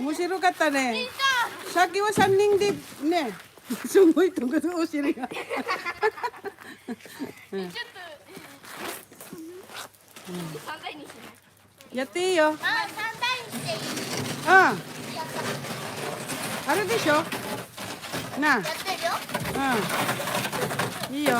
面白かったね。さっきは3人でね、すごいとこお尻が。ちょっと、三台にしない。やっていいよ。あ、三台にしていい？うん。あるでしょ？なやってるよ。あ、うん。いいよ。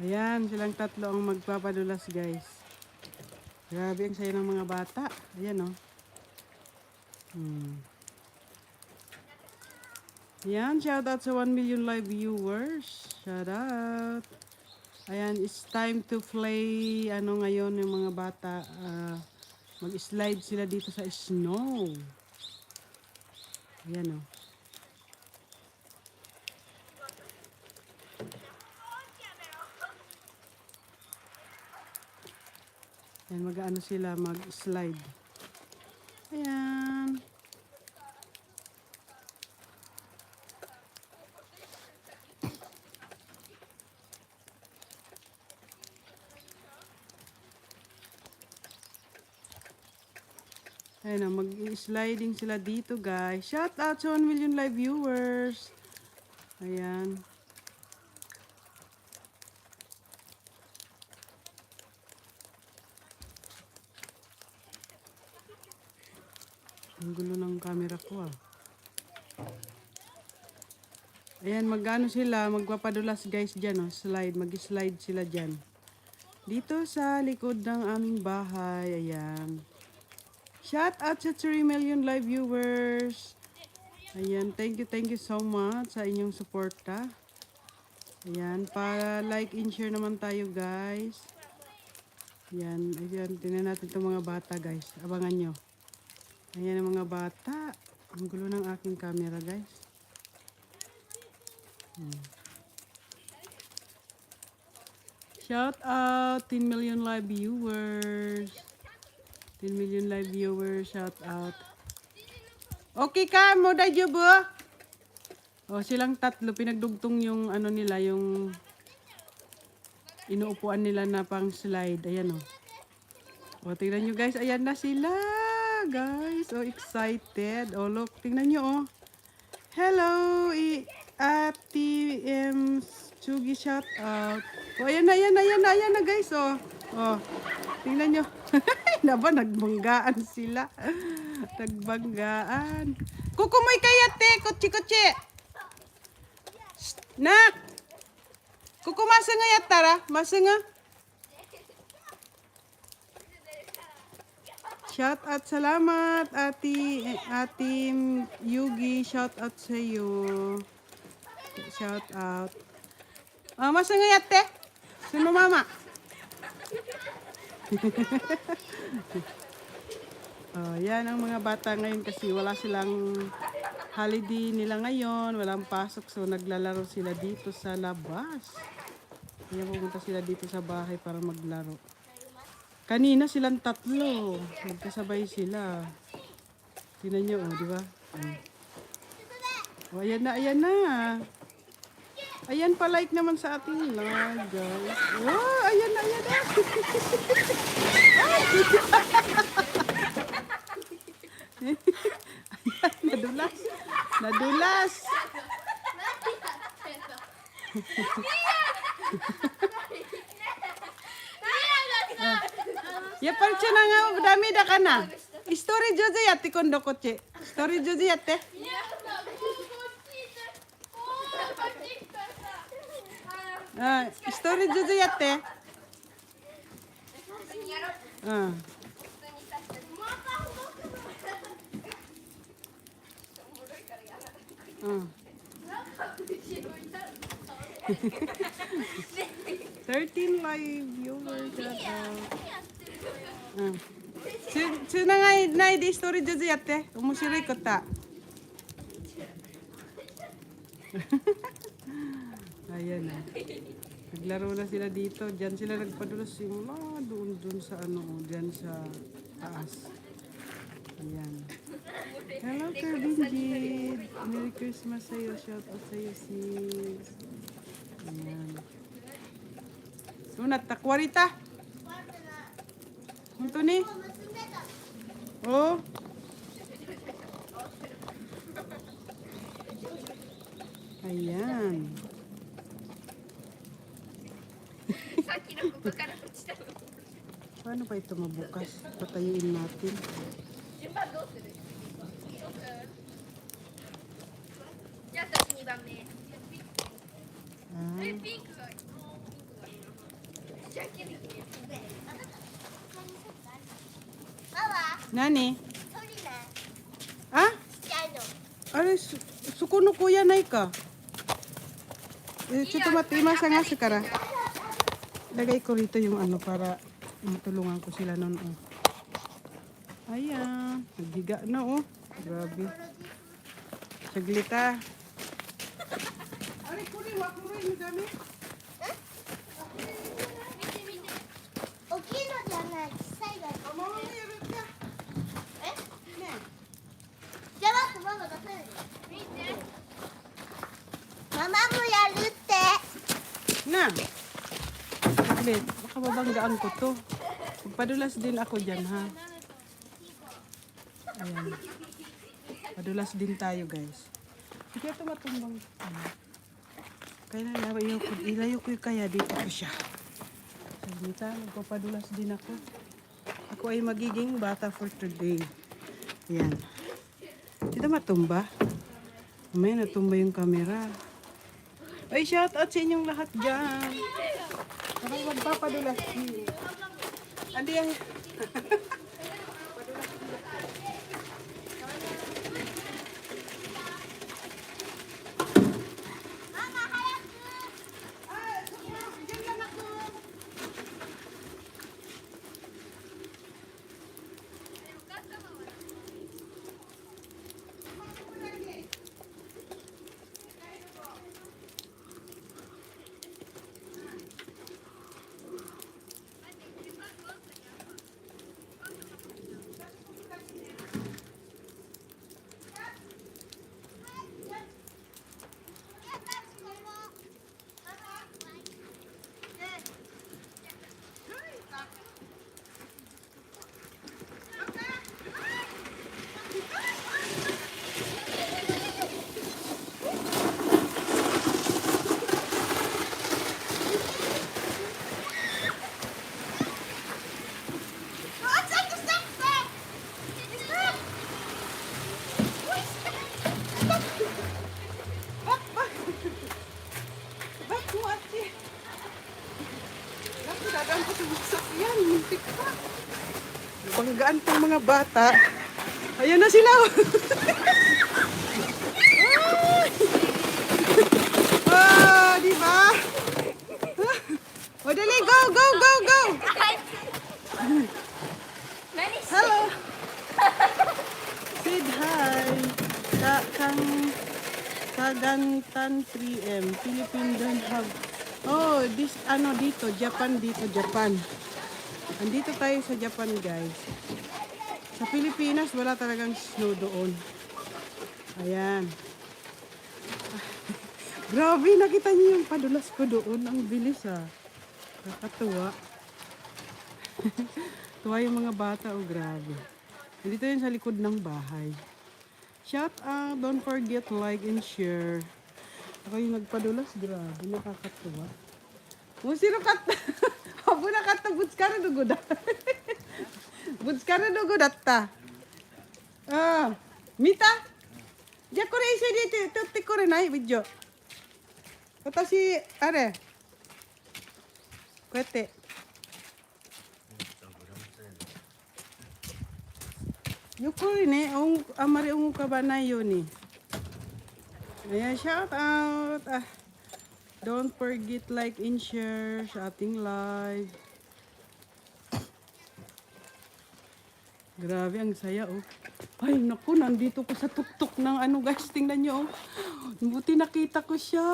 Ayan, silang tatlo ang magpapadulas, guys. Grabe ang saya ng mga bata. Ayan, oh. Hmm. Ayan, shout out sa 1 million live viewers. Shout out. Ayan, it's time to play, ano ngayon, yung mga bata, ah, mag-slide sila dito sa snow. Ayan, oh. Ayan, mag-ano sila, mag-slide. Ayan. Ayan na, mag-sliding sila dito guys. Shout out sa 1 million live viewers. Ayan. Ang gulo ng camera ko ah. Ayan, magano sila, magpapadulas guys dyan oh, slide, mag-slide sila dyan. Dito sa likod ng aming bahay, ayan. Shout out sa 3 million live viewers. Ayan, thank you, thank you so much sa inyong suporta. Ayan, para like and share naman tayo guys. Ayan, ayan, tingnan natin itong mga bata guys. Abangan nyo. Ayan ang mga bata. Ang gulo ng aking camera, guys. Hmm. Shout out 10 million live viewers. 10 million live viewers, shout out. Okay ka mo da job Oh, silang tatlo pinagdugtong yung ano nila, yung inuupuan nila na pang slide. Ayan oh. O, tingnan nyo guys. Ayan na sila. Guys, oh, excited. Oh, look. Tingnan nyo, oh. Hello, i Ate M. Chugi shout out. Oh, ayan na, ayan na, ayan na, ayan na, guys, oh. Oh, tingnan nyo. Naba, nagbanggaan sila. Nagbanggaan. Kukumoy kaya, te. Kutsi-kutsi. Nak! Kukumasa nga yatara. Masa nga. Shout out, salamat, ati, ati Yugi, shout out sa iyo. Shout out. Ah, masa nga yate? Sino mama? oh, yan ang mga bata ngayon kasi wala silang holiday nila ngayon, walang pasok so naglalaro sila dito sa labas. Kaya pumunta sila dito sa bahay para maglaro. Kanina silang tatlo. Magkasabay sila. Tingnan nyo, oh, di ba? Oh, ayan na, ayan na. Ayan pa like naman sa ating live, guys. Oh, ayan na, ayan na. ayan, nadulas. Nadulas. やっぱりちょながダメだかな。一人上手やって今度こっち。一人上手やって。うん、一人ずつやって。うん。うん。13 live viewers. shout out. Ah. つつながいないで一人ずつやって面白いこと Ayan na. Naglaro na sila dito. Diyan sila nagpadulas simula doon doon sa ano, diyan sa taas. Ayan. Hello, Kerbinjid. Merry Christmas sa'yo. Shout out sa'yo, sis. Ayan. Sunat, takwarita. ito ni. Oh. Ayan. Paano ba ito mabukas? Patayin natin. マ Nani? ソリナ Ah? ちっちゃいの Aray, su suko no kuya na ka. Eh, Chito matimasa nga sa kara. Lagay ko rito yung ano para matulungan ko sila noon. Oh. Ayan. Naghiga na oh. Grabe. Saglit ah. Saglit. Baka mabanggaan ko to. Padulas din ako dyan ha. Ayan. Padulas din tayo guys. Hindi ito matumbang. Ano. Kaya na ilayo ko, ilayo ko kaya dito ko siya. Saglit ha. Magpapadulas din ako. Ako ay magiging bata for today. Ayan. Dito matumba. May natumba yung camera. Ay, shout out sa inyong lahat dyan. Parang magpapadulas. Andi ay. Bak, bak. Bak, mo ate. Naku, dadaan ko sa buksak yan. Muntik pa. Banggaan tong mga bata. Ayan na sila. oh, di ba? Ah, o, dali, go, go, go, go. Hello. Sid, hi. Ka kang Kagantan 3M. Philippine don't have... Oh, this, ano dito, Japan dito, Japan. Andito tayo sa Japan, guys. Sa Pilipinas, wala talagang snow doon. Ayan. Grabe, nakita niyo yung padulas ko doon. Ang bilis ah. Nakakatuwa. Tuwa yung mga bata, oh grabe. Dito yun sa likod ng bahay. Shout out, don't forget like and share. Ako yung nagpadulas, grabe, nakakatuwa. Musiro kat, habo na kata, butskara dugo da. বুঝকারে লোক ডাত্তা মিতা যে করে এই সাইডে তত্ত্বে করে নাই বুঝছ ওতাসি আরে কয়েতে Yukuri ne, ang amare ang kabana yun eh. Ayan, shout out! Ah, don't forget like and share sa ating live. Grabe, ang saya oh. Ay, naku, nandito ko sa tuktok ng ano guys, tingnan nyo oh. Buti nakita ko siya.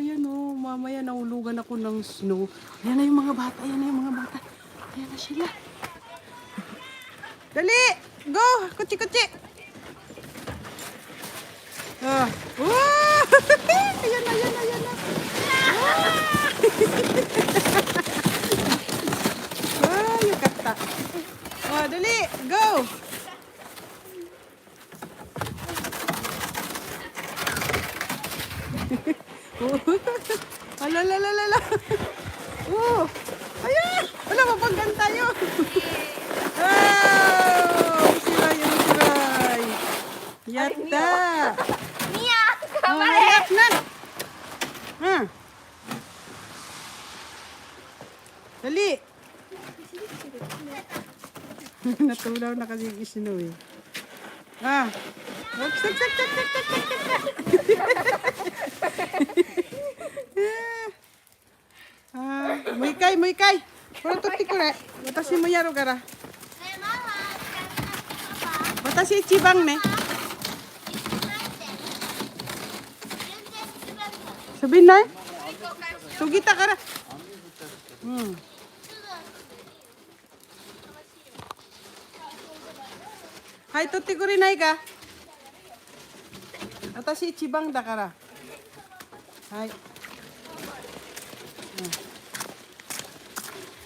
Ayan oh, mamaya naulugan ako ng snow. Ayan na yung mga bata, ayan na yung mga bata. Ayan na sila. Dali! Go! Kutsi-kutsi! Ah. Wow! ayan na, ayan na, ayan na. Ah, yung kata. Oh, dali! Go! Ala, la, la, la, la. Oh! Ayan! Wala, mapaggan tayo. Wow! Siray, siray? Yata! Mia! Oh, hayap na! Ha? Dali! Na yung snow eh. Ah! Oh, sak, sak, sak, sak, sak, sak, sak, Ah, muikay, muikay. Puro tuti ko re. Watashi mo yaro gara. Watashi ichibang ne. Sabihin na eh. Sugita kara. Hmm. はい、取ってくれないか？私一番だから。はい。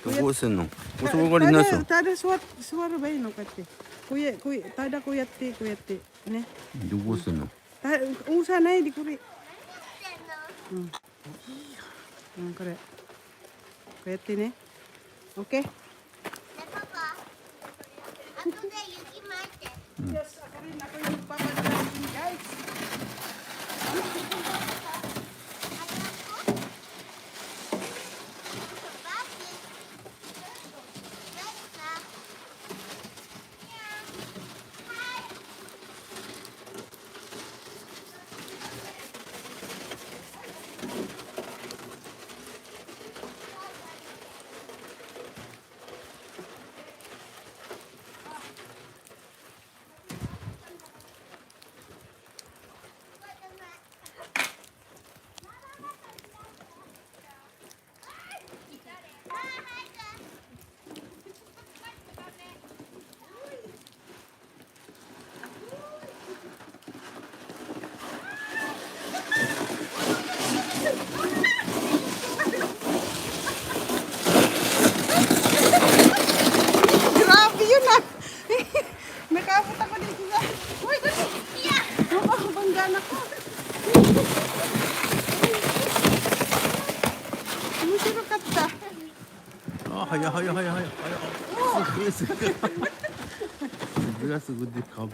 うん、どうすんの？おそばがりなさただ座座ればいいのかって。こうや、こうや、ただこうやって、こうやって。ね。どうすんの？押さないでくれ。うん。うん、これ。こうやってね。オッケー。ね、パパ。後で Yes, ako rin, ako yung papadalasin, guys. 面白かった。あ早い早い早い早い。すすでかぶ。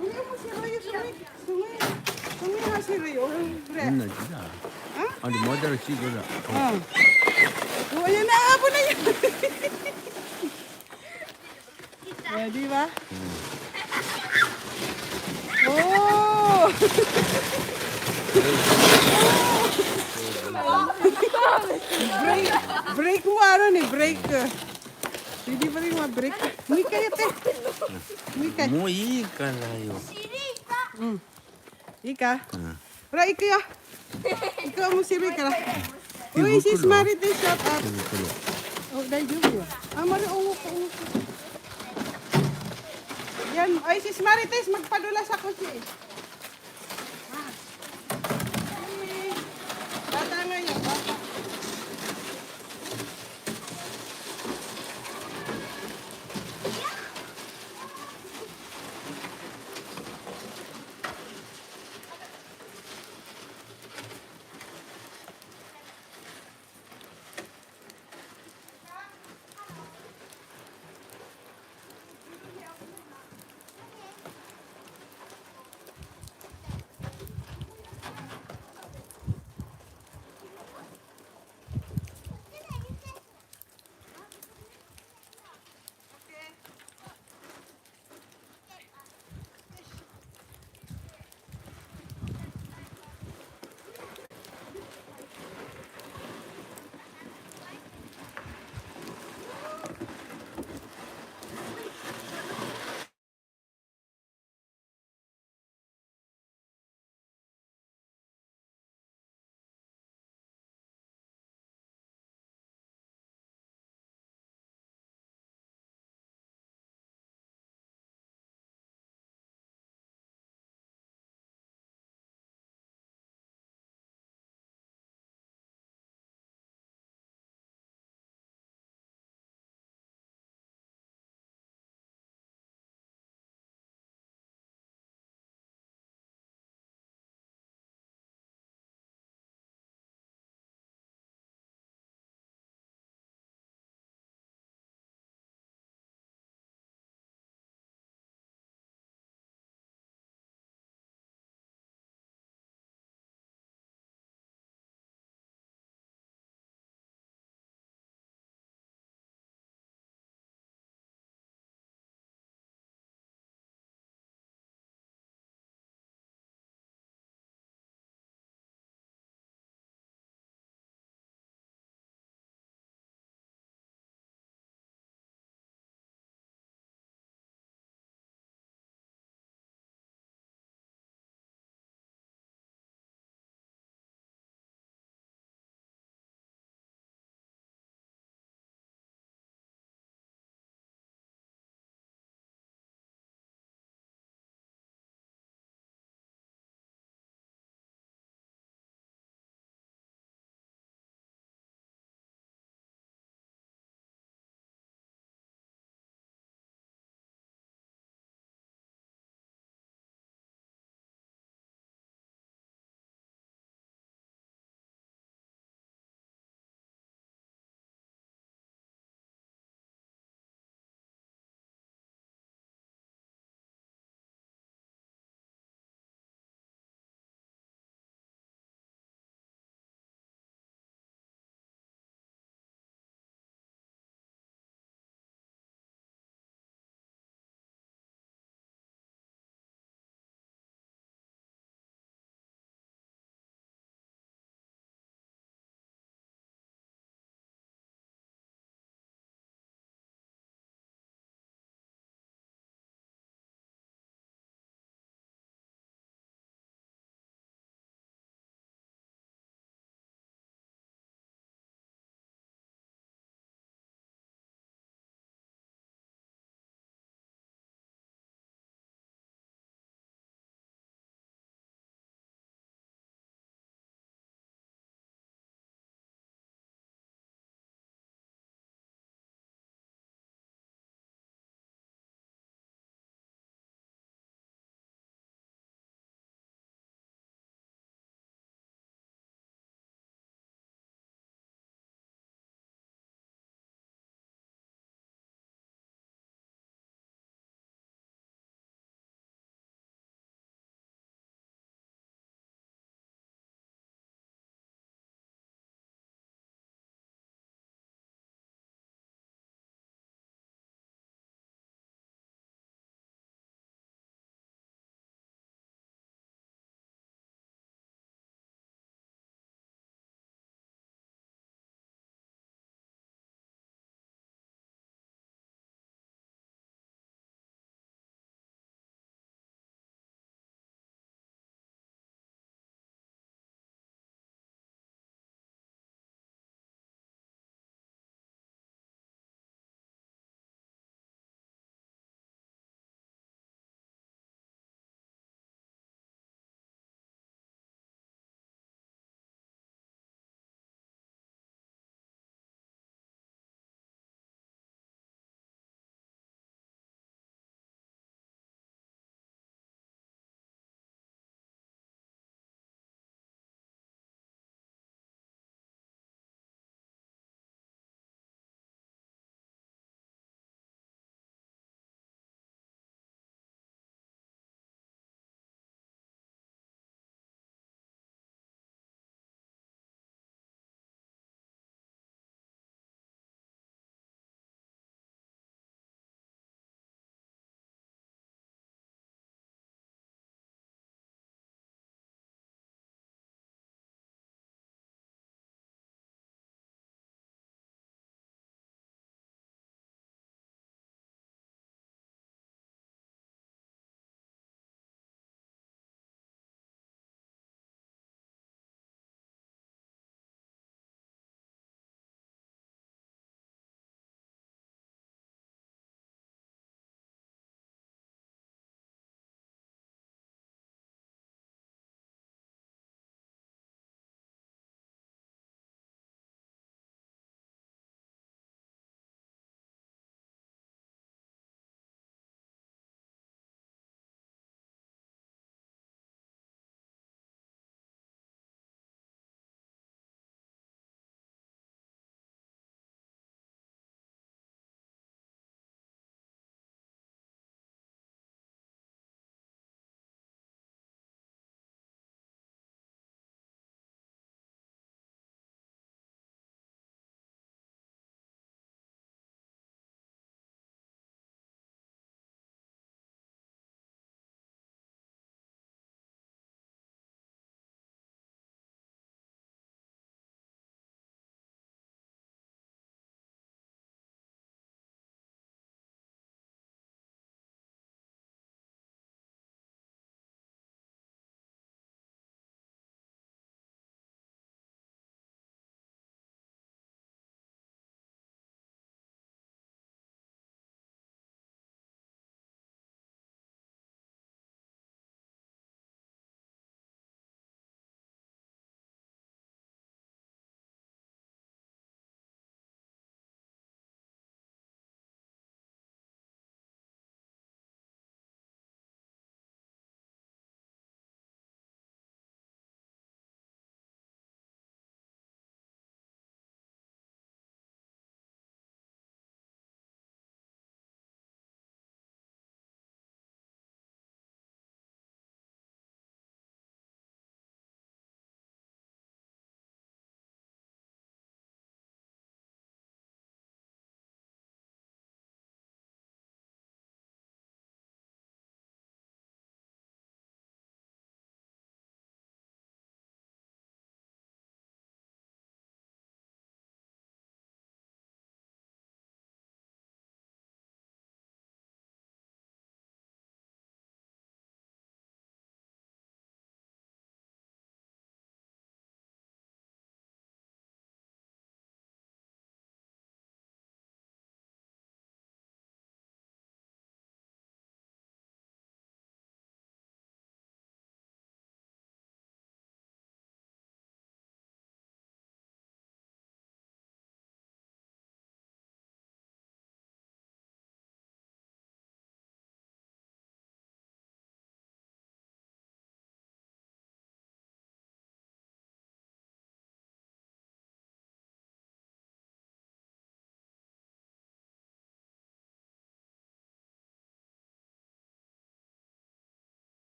面白い白いよこれだあれまだらしい break, break mo ano ni, break. Hindi pa rin ma-break. Uwi kayo, ya, te. Uwi kayo. Umuwi ka na yun. Mm. Ika. Ora, ika ya. Ikaw mo si Rika. Uy, sis Marite, shot up. Oh, dahil yun. Ah, mari, uwo ko, uwo ko. Yan, ay sis Marites, magpadula sa. Eh. Ah. Ay, Bata ngayon.